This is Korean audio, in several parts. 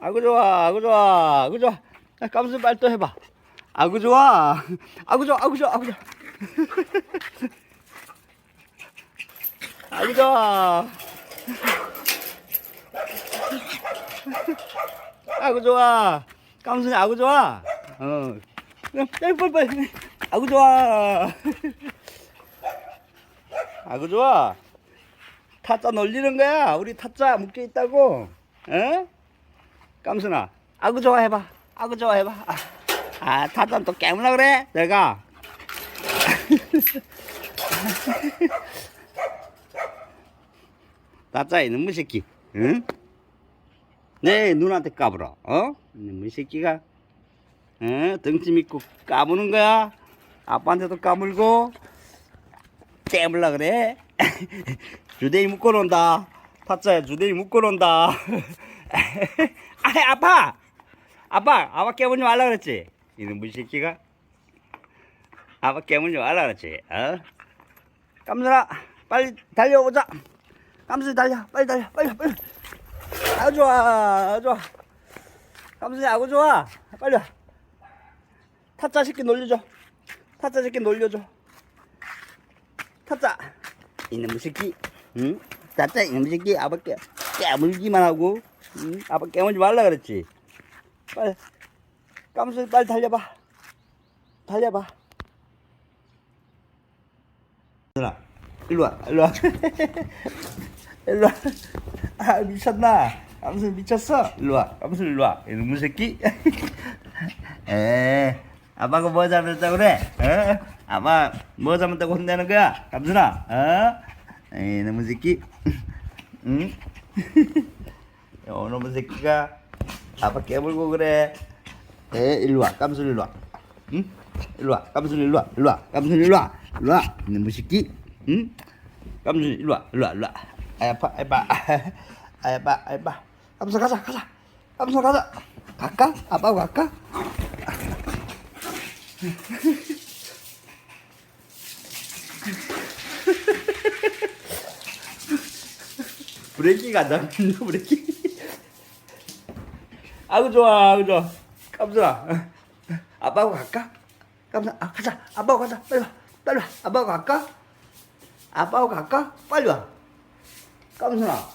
아구 좋아, 아구 좋아, 아구 좋아. 야, 깜수 또 해봐. 아구 좋아, 아구 좋아, 아구 좋아, 아구 좋아. 아구 좋아. 아구 좋아. 깜순이 아구 좋아. 어. 빨리. 아구 좋아. 아구 좋아. 타짜 놀리는 거야. 우리 타짜 묶여 있다고. 어? 깜순아. 아구 좋아 해봐. 아구 좋아 해봐. 아, 아 타짜 또 깨물라 그래? 내가. 타짜 이놈의 새끼. 응? 내 눈한테 까불어. 어? 이놈의 새끼가. 어? 덩치 믿고 까부는 거야. 아빠한테도 까물고. 깨물라 그래? 주댕이 묶어놓는다. 타짜야, 주댕이 묶어놓는다. 아, 아빠! 아빠, 아빠 깨물지 말라 그랬지? 이놈의 새끼가. 아빠 깨물지 말라 그랬지? 어? 깜들아, 빨리 달려오자. 깜순이 달려, 빨리 달려, 빨리, 빨리. 아주 좋아, 아주 좋아. 깜순이 아구 좋아. 빨리 와. 타짜 새끼 놀려줘. 타짜 새끼 놀려줘. 타짜. 이놈의 새끼. 응? 타짜 이놈의 새끼. 아빠 깨, 깨물기만 하고. 응? 아빠 깨물지 말라 그랬지. 빨리. 깜순이 빨리 달려봐. 달려봐. 누나, 일로 와, 일로 와. 일로 와. 아, 미쳤나? 깜순이 미쳤어? 일로 와. 깜순이 일로 와. 이놈의 새끼. 에, 아빠가 뭐 잘못했다고 그래? 어? 아빠 뭐 잘못했다고 혼내는 거야? 깜순아, 어? 에이, 이놈의 새끼. 응? 이놈의 새끼가 아빠 깨물고 그래. 에, 일로 와. 깜순이 일로 와. 응? 일로 와. 깜순이 일로 와. 일로 와. 깜순이 일로 와. 일로 와. 이놈의 새끼. 응? 깜순이 일로 와. 일로 와. 일로 와. 아이 아파. 아이 아파. 아이 아파. 아이 아파. 깜순 가자. 가자. 깜순 가자. 갈까? 아빠하고 갈까? 브레이키가 안 잡히는 브레이키. 아구 좋아, 아구 좋아. 깜순아, 아빠하고 갈까? 깜순아, 아, 가자. 아빠하고 가자. 빨리 와, 빨리 와. 아빠하고 갈까? 아빠하고 갈까? 빨리 와. 깜순아,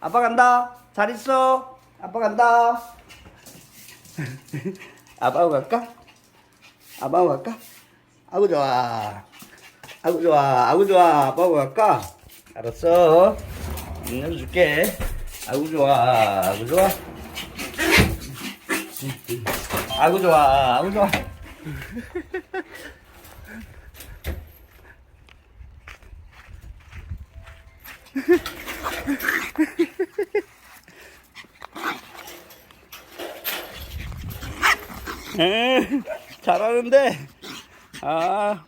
아빠 간다. 잘 있어. 아빠 간다. 아빠하고 갈까? 아빠하고 갈까? 아구 좋아. 아구 좋아. 아구 좋아. 아빠하고 갈까? 알았어. 응, 줄게. 아구 좋아. 아구 좋아. 아구 좋아. 아구 좋아. 에, 잘하는데. 아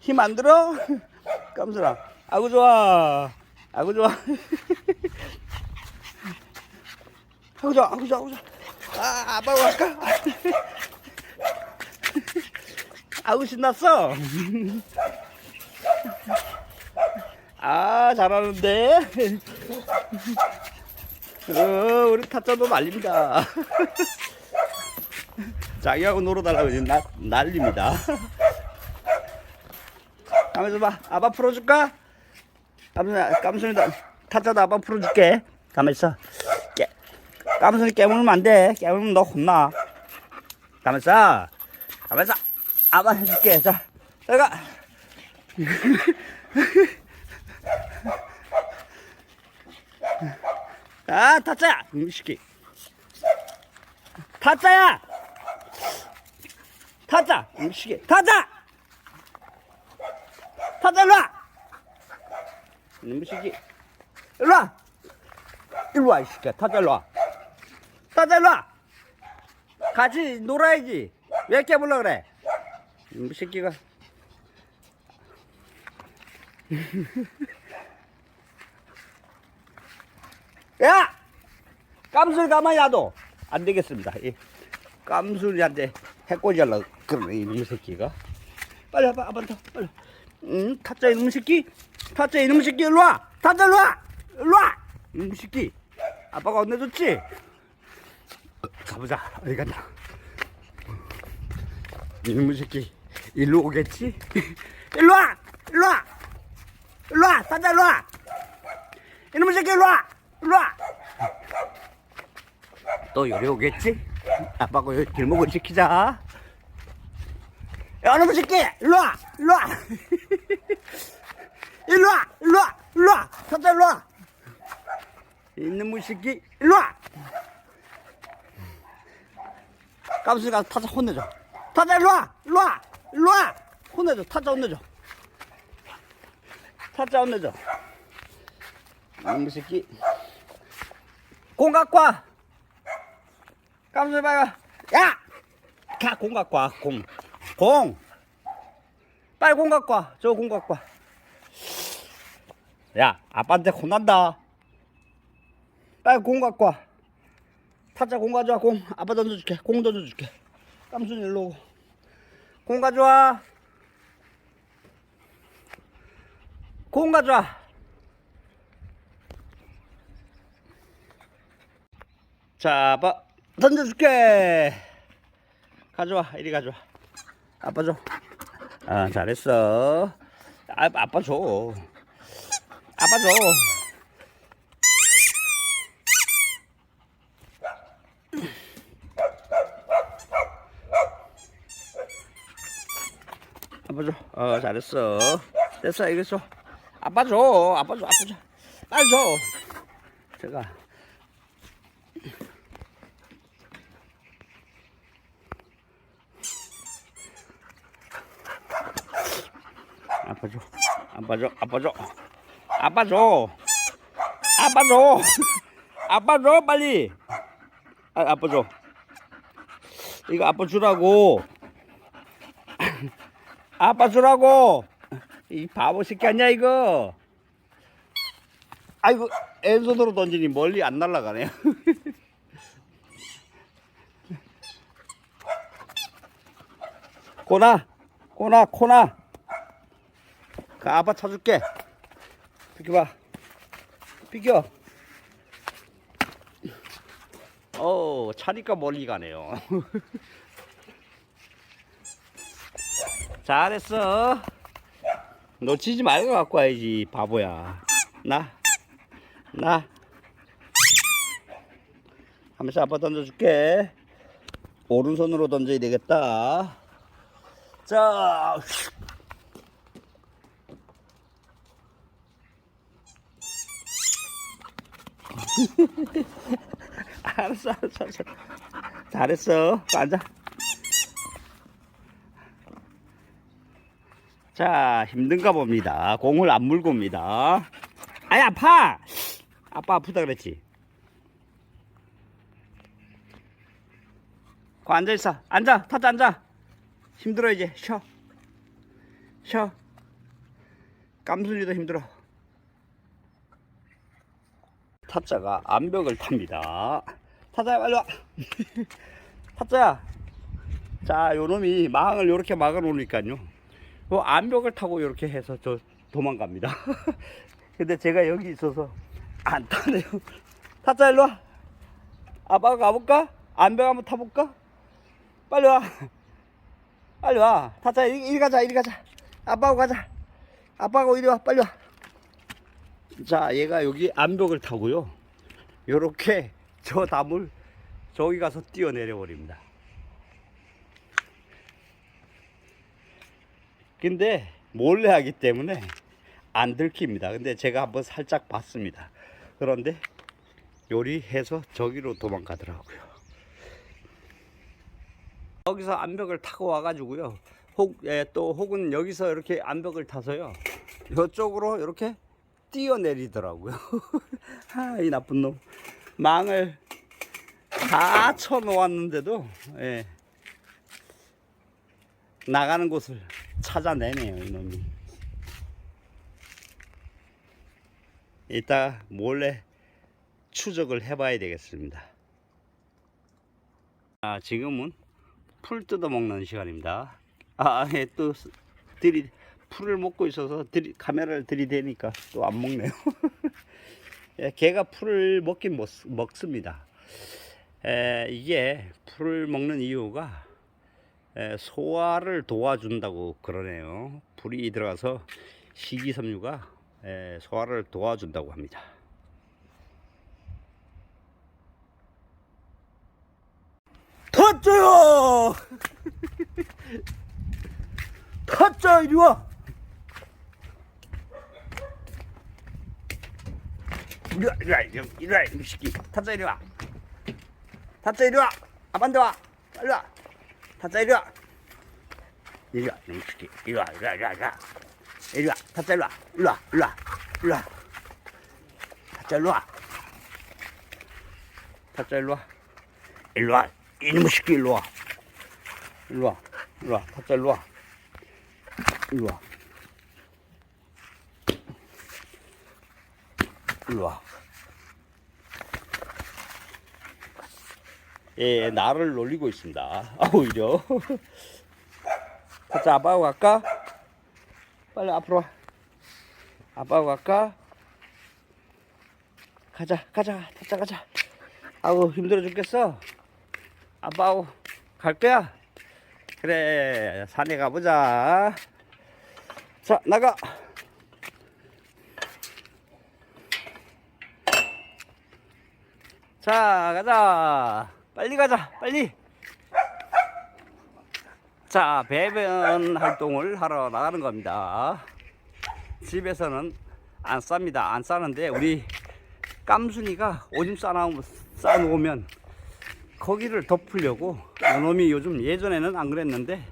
힘 안 들어? 깜짝아 아구 좋아. 아구 좋아. 아구 좋아. 아구 좋아. 아구 좋아 아 아빠가 갈까? 아구 신났어 아 잘하는데 어, 우리 타짜도 말립니다 자기하고 놀아달라고 지금 나, 난립니다. 가만있어 봐. 아빠 풀어줄까? 깜순이, 깜순이, 타짜도 아빠 풀어줄게. 가만있어. 깨, 깜순이 깨물면 안 돼. 깨물면 너 혼나. 가만있어. 가만있어. 아빠 해줄게. 자, 내가. 아, 타짜야! 이 새끼. 타짜야! 타짜! 이 새끼. 타짜! 타짜 일로 와! 이놈의 새끼. 일로 와! 일로 와, 이 새끼야. 타짜 일로 와. 타짜 일로 와! 같이 놀아야지. 왜 깨물라 그래? 이놈의 새끼가. 야! 깜술 가만히 놔둬. 안 되겠습니다. 이 깜술이한테 해코지 하려고 그러네, 이놈의 새끼가. 빨리 아빠 더, 빨리. 응, 타짜 이놈의 새끼? 타짜 이놈의 새끼, 일로 와! 타짜 일로 와! 일로 와! 이놈의 새끼. 아빠가 혼내줬지? 가보자. 어디 갔나? 이놈의 새끼 일로 오겠지? 일로 와! 일로 와! 일로 와! 타자 일로 와! 이놈의 새끼 일로 와! 일로 와! 또 요리 오겠지? 아빠가 길목을 지키자. 야, 이놈의 새끼! 일로 와! 일로 와! 일로 와! 일로 와! 일로 와! 타자 일로 와! 이놈의 새끼 일로 와! 깜수가 타자 혼내줘. 타자 일로 와! 일로 와! 일로 와! 혼내줘. 타자 혼내줘. 타자 혼내줘. 이놈의 새끼. 공 갖고 와! 깜수 봐요. 야! 가, 공 갖고 와. 공. 공! 빨리 공 갖고 와. 저 공 갖고 와. 야, 아빠한테 혼난다. 빨리 공 갖고 와. 타짜 공 가져와, 공. 아빠 던져줄게. 공 던져줄게. 깜순이 일로 오고. 공 가져와. 공 가져와. 자, 아빠 던져줄게. 가져와, 이리 가져와. 아빠 줘. 아, 잘했어. 아, 아빠 줘. 아빠 줘. 아빠 줘. 어, 잘했어. 됐어, 이거 줘. 아빠 줘. 아빠 줘. 아빠 줘. 빨리 줘. 제가. 아빠 줘. 아빠 줘. 아빠 줘. 아빠 줘. 아빠 줘. 아빠 줘, 빨리. 아, 아빠 줘. 이거 아빠 주라고. 아빠 주라고. 이 바보 새끼 아니야, 이거. 아이고, 왼손으로 던지니 멀리 안 날아가네. 코나, 코나, 코나. 그 아빠 쳐줄게. 비켜봐. 비켜. 어, 차니까 멀리 가네요. 잘했어. 놓치지 말고 갖고 와야지, 바보야. 나, 나. 하면서 아빠 던져줄게. 오른손으로 던져야 되겠다. 자, 휙. 알았어, 알았어, 알았어. 잘했어. 앉아. 자, 힘든가 봅니다. 공을 안 물고 옵니다. 아이, 아파! 아빠 아프다 그랬지? 거 앉아있어. 앉아. 타자 앉아. 힘들어, 이제. 쉬어. 쉬어. 깜순이도 힘들어. 타짜가 암벽을 탑니다. 타짜야 빨리 와. 타짜야. 자, 요놈이 망을 요렇게 막아 놓으니까요. 요 암벽을 타고 요렇게 해서 저 도망갑니다. 근데 제가 여기 있어서 안 타네요. 타짜 일로 와. 아빠가 가볼까? 암벽 한번 타볼까? 빨리 와. 빨리 와. 타짜 이리, 이리 가자, 이리 가자. 아빠하고 가자. 아빠하고 이리 와, 빨리 와. 자, 얘가 여기 암벽을 타고요. 요렇게 저 담을 저기 가서 뛰어내려 버립니다. 근데 몰래 하기 때문에 안 들킵니다. 근데 제가 한번 살짝 봤습니다. 그런데 요리해서 저기로 도망가더라고요. 여기서 암벽을 타고 와가지고요. 혹, 예, 또 혹은 여기서 이렇게 암벽을 타서요. 이쪽으로 이렇게 뛰어내리더라고요. 아, 이 나쁜 놈. 망을 다 쳐놓았는데도, 예. 나가는 곳을 찾아내네요, 이놈이. 이따 몰래 추적을 해봐야 되겠습니다. 아, 지금은 풀 뜯어먹는 시간입니다. 아, 예, 또 들이 풀을 먹고 있어서 들이, 카메라를 들이대니까 또 안 먹네요. 예, 개가 풀을 먹긴 먹, 먹습니다. 에, 이게 풀을 먹는 이유가 에, 소화를 도와준다고 그러네요. 불이 들어가서 식이섬유가 에, 소화를 도와준다고 합니다. 타짜야! 타짜 이리 와! 이리 와, 이리 와, 이리 와, 이리 와, 이 새끼. 타짜 이리 와. 타짜 이리 와. 아빠한테 와. 빨리 와. 타짜 이리 와. 이리 와, 이놈 새끼. 이리 와, 이리 와, 이리 와, 이리 와. 이리 와, 타짜 이리 와. 이리 와, 이리 와, 이리 와. 타짜 이리 와. 타짜 이리 와. 이리 와. 이놈 새끼 이리 와. 이리 와. 이리 와. 타짜 이리 와. 이리 와. 이리 와. 예, 나를 놀리고 있습니다. 아, 오히려. 타짜 아빠하고 갈까? 빨리 앞으로 와. 아빠하고 갈까? 가자, 가자, 타짜 가자. 아우, 힘들어 죽겠어. 아빠하고 갈 거야? 그래, 산에 가보자. 자, 나가. 자, 가자. 빨리 가자, 빨리. 자, 배변 활동을 하러 나가는 겁니다. 집에서는 안 쌉니다. 안 싸는데, 우리 깜순이가 오줌 싸놓으면, 거기를 덮으려고 요놈이 요즘 예전에는 안 그랬는데,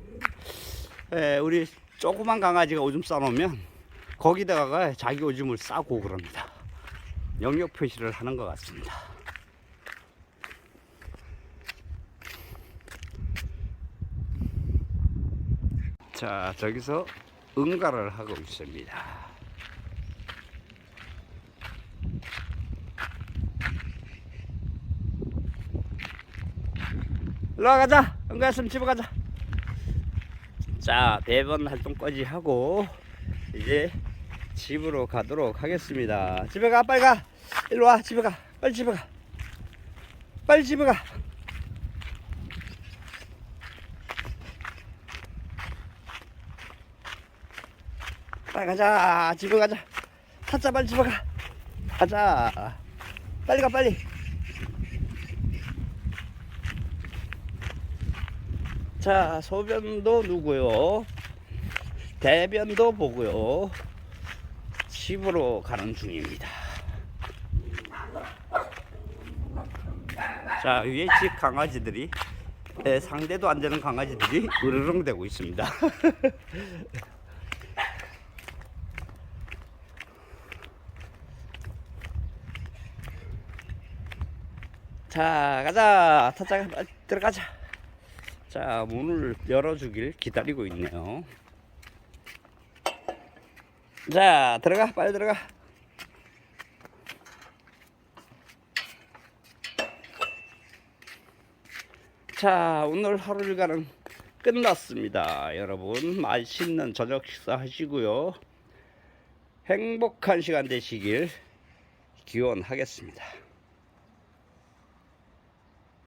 에, 우리 조그만 강아지가 오줌 싸놓으면 거기다가 자기 오줌을 싸고 그럽니다. 영역 표시를 하는 것 같습니다. 자, 저기서 응가를 하고 있습니다. 일로 와 가자. 응가했으면 집에 가자. 자, 배번 활동까지 하고 이제 집으로 가도록 하겠습니다. 집에 가, 빨리 가. 일로 와, 집에 가. 빨리 집에 가. 빨리 집에 가. 빨리 가자. 집에 가자. 타짜 빨리 집에 가. 가자. 빨리 가, 빨리. 자, 소변도 누고요. 대변도 보고요. 집으로 가는 중입니다. 자, 위에 집 강아지들이 에, 상대도 안 되는 강아지들이 으르렁 대고 있습니다. 자, 가자. 빨리 들어가자. 자, 문을 열어주길 기다리고 있네요. 자, 들어가, 빨리 들어가. 자, 오늘 하루 일과는 끝났습니다. 여러분, 맛있는 저녁 식사 하시고요. 행복한 시간 되시길 기원하겠습니다.